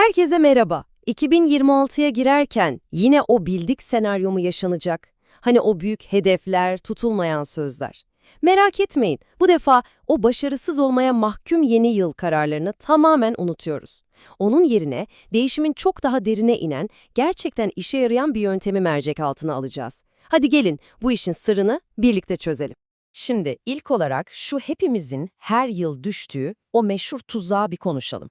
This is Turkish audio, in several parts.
Herkese merhaba. 2026'ya girerken yine o bildik senaryo mu yaşanacak? Hani o büyük hedefler, tutulmayan sözler. Merak etmeyin, bu defa o başarısız olmaya mahkum yeni yıl kararlarını tamamen unutuyoruz. Onun yerine değişimin çok daha derine inen, gerçekten işe yarayan bir yöntemi mercek altına alacağız. Hadi gelin bu işin sırrını birlikte çözelim. Şimdi ilk olarak şu hepimizin her yıl düştüğü o meşhur tuzağa bir konuşalım.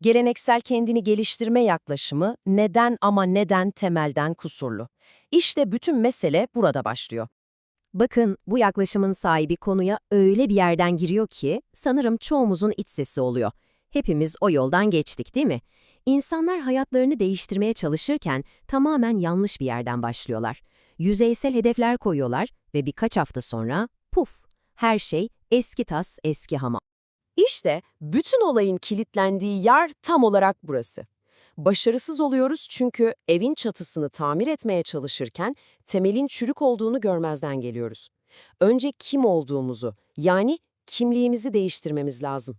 Geleneksel kendini geliştirme yaklaşımı neden ama neden temelden kusurlu. İşte bütün mesele burada başlıyor. Bakın bu yaklaşımın sahibi konuya öyle bir yerden giriyor ki sanırım çoğumuzun iç sesi oluyor. Hepimiz o yoldan geçtik değil mi? İnsanlar hayatlarını değiştirmeye çalışırken tamamen yanlış bir yerden başlıyorlar. Yüzeysel hedefler koyuyorlar ve birkaç hafta sonra puf her şey eski tas eski hamam. İşte bütün olayın kilitlendiği yer tam olarak burası. Başarısız oluyoruz çünkü evin çatısını tamir etmeye çalışırken temelin çürük olduğunu görmezden geliyoruz. Önce kim olduğumuzu, yani kimliğimizi değiştirmemiz lazım.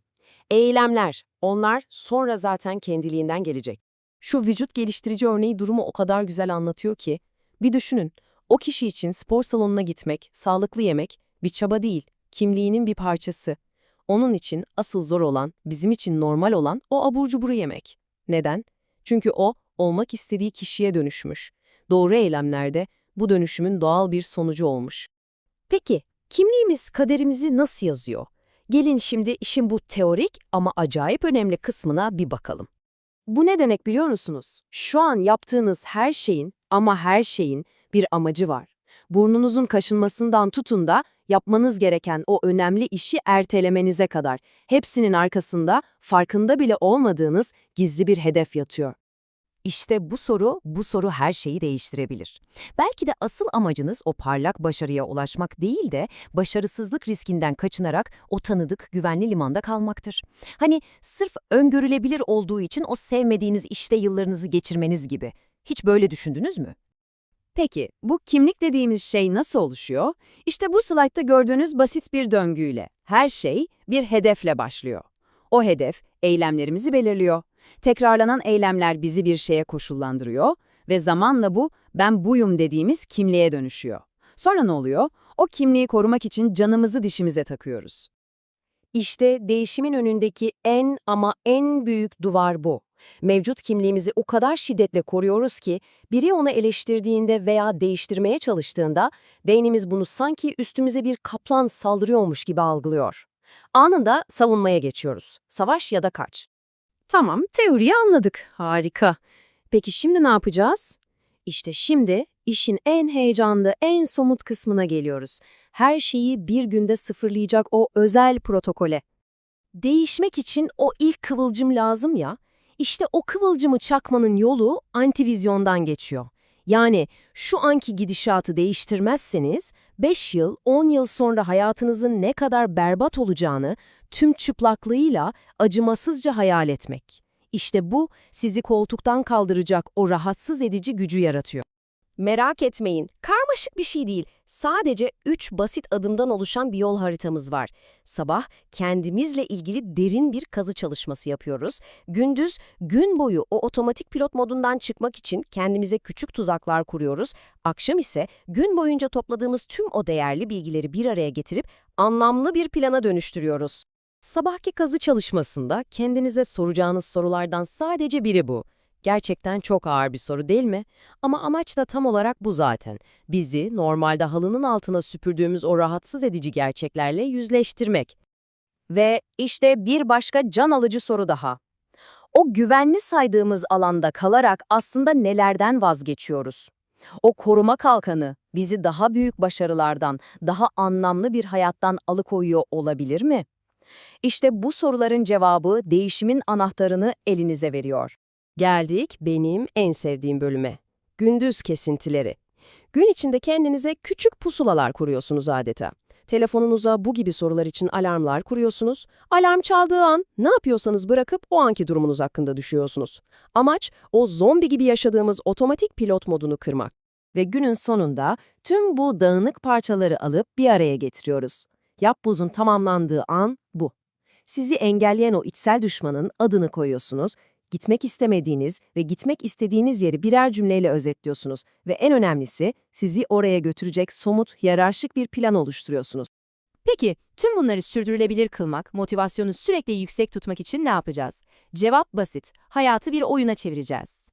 Eylemler, onlar sonra zaten kendiliğinden gelecek. Şu vücut geliştirici örneği durumu o kadar güzel anlatıyor ki, bir düşünün, o kişi için spor salonuna gitmek, sağlıklı yemek bir çaba değil, kimliğinin bir parçası. Onun için asıl zor olan, bizim için normal olan o abur cuburu yemek. Neden? Çünkü o, olmak istediği kişiye dönüşmüş. Doğru eylemlerde bu dönüşümün doğal bir sonucu olmuş. Peki kimliğimiz kaderimizi nasıl yazıyor? Gelin şimdi işin bu teorik ama acayip önemli kısmına bir bakalım. Bu ne demek biliyor musunuz? Şu an yaptığınız her şeyin ama her şeyin bir amacı var. Burnunuzun kaşınmasından tutun da yapmanız gereken o önemli işi ertelemenize kadar. Hepsinin arkasında farkında bile olmadığınız gizli bir hedef yatıyor. İşte bu soru, bu soru her şeyi değiştirebilir. Belki de asıl amacınız o parlak başarıya ulaşmak değil de başarısızlık riskinden kaçınarak o tanıdık, güvenli limanda kalmaktır. Hani sırf öngörülebilir olduğu için o sevmediğiniz işte yıllarınızı geçirmeniz gibi. Hiç böyle düşündünüz mü? Peki, bu kimlik dediğimiz şey nasıl oluşuyor? İşte bu slaytta gördüğünüz basit bir döngüyle. Her şey bir hedefle başlıyor. O hedef, eylemlerimizi belirliyor. Tekrarlanan eylemler bizi bir şeye koşullandırıyor ve zamanla bu ben buyum dediğimiz kimliğe dönüşüyor. Sonra ne oluyor? O kimliği korumak için canımızı dişimize takıyoruz. İşte değişimin önündeki en ama en büyük duvar bu. Mevcut kimliğimizi o kadar şiddetle koruyoruz ki biri onu eleştirdiğinde veya değiştirmeye çalıştığında beynimiz bunu sanki üstümüze bir kaplan saldırıyormuş gibi algılıyor. Anında savunmaya geçiyoruz. Savaş ya da kaç. Tamam, teoriyi anladık. Harika. Peki şimdi ne yapacağız? İşte şimdi işin en heyecanlı, en somut kısmına geliyoruz. Her şeyi bir günde sıfırlayacak o özel protokole. Değişmek için o ilk kıvılcım lazım ya. İşte o kıvılcımı çakmanın yolu antivizyondan geçiyor. Yani şu anki gidişatı değiştirmezseniz 5 yıl, 10 yıl sonra hayatınızın ne kadar berbat olacağını tüm çıplaklığıyla acımasızca hayal etmek. İşte bu sizi koltuktan kaldıracak o rahatsız edici gücü yaratıyor. Merak etmeyin, karmaşık bir şey değil. Sadece 3 basit adımdan oluşan bir yol haritamız var. Sabah kendimizle ilgili derin bir kazı çalışması yapıyoruz. Gündüz gün boyu o otomatik pilot modundan çıkmak için kendimize küçük tuzaklar kuruyoruz. Akşam ise gün boyunca topladığımız tüm o değerli bilgileri bir araya getirip anlamlı bir plana dönüştürüyoruz. Sabahki kazı çalışmasında kendinize soracağınız sorulardan sadece biri bu. Gerçekten çok ağır bir soru değil mi? Ama amaç da tam olarak bu zaten. Bizi normalde halının altına süpürdüğümüz o rahatsız edici gerçeklerle yüzleştirmek. Ve işte bir başka can alıcı soru daha. O güvenli saydığımız alanda kalarak aslında nelerden vazgeçiyoruz? O koruma kalkanı bizi daha büyük başarılardan, daha anlamlı bir hayattan alıkoyuyor olabilir mi? İşte bu soruların cevabı değişimin anahtarını elinize veriyor. Geldik benim en sevdiğim bölüme. Gündüz kesintileri. Gün içinde kendinize küçük pusulalar kuruyorsunuz adeta. Telefonunuza bu gibi sorular için alarmlar kuruyorsunuz. Alarm çaldığı an ne yapıyorsanız bırakıp o anki durumunuz hakkında düşüyorsunuz. Amaç o zombi gibi yaşadığımız otomatik pilot modunu kırmak. Ve günün sonunda tüm bu dağınık parçaları alıp bir araya getiriyoruz. Yapbozun tamamlandığı an bu. Sizi engelleyen o içsel düşmanın adını koyuyorsunuz gitmek istemediğiniz ve gitmek istediğiniz yeri birer cümleyle özetliyorsunuz ve en önemlisi sizi oraya götürecek somut, yararşık bir plan oluşturuyorsunuz. Peki, tüm bunları sürdürülebilir kılmak, motivasyonu sürekli yüksek tutmak için ne yapacağız? Cevap basit. Hayatı bir oyuna çevireceğiz.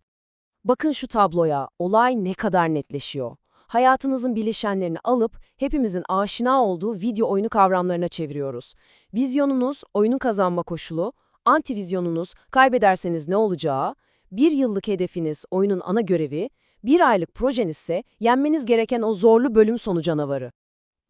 Bakın şu tabloya, olay ne kadar netleşiyor. Hayatınızın bileşenlerini alıp hepimizin aşina olduğu video oyunu kavramlarına çeviriyoruz. Vizyonunuz, oyunun kazanma koşulu, antivizyonunuz, kaybederseniz ne olacağı, bir yıllık hedefiniz, oyunun ana görevi, bir aylık projeniz ise yenmeniz gereken o zorlu bölüm sonu canavarı.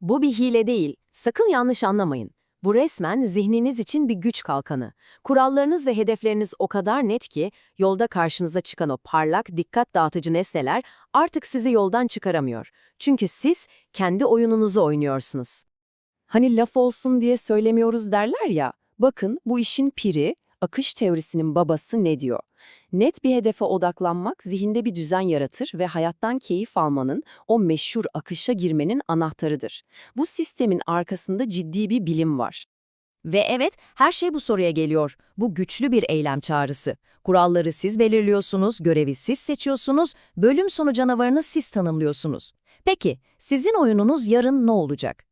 Bu bir hile değil, sakın yanlış anlamayın. Bu resmen zihniniz için bir güç kalkanı. Kurallarınız ve hedefleriniz o kadar net ki, yolda karşınıza çıkan o parlak, dikkat dağıtıcı nesneler artık sizi yoldan çıkaramıyor. Çünkü siz kendi oyununuzu oynuyorsunuz. Hani laf olsun diye söylemiyoruz derler ya, bakın bu işin piri, akış teorisinin babası ne diyor? Net bir hedefe odaklanmak zihinde bir düzen yaratır ve hayattan keyif almanın, o meşhur akışa girmenin anahtarıdır. Bu sistemin arkasında ciddi bir bilim var. Ve evet, her şey bu soruya geliyor. Bu güçlü bir eylem çağrısı. Kuralları siz belirliyorsunuz, görevi siz seçiyorsunuz, bölüm sonu canavarını siz tanımlıyorsunuz. Peki, sizin oyununuz yarın ne olacak?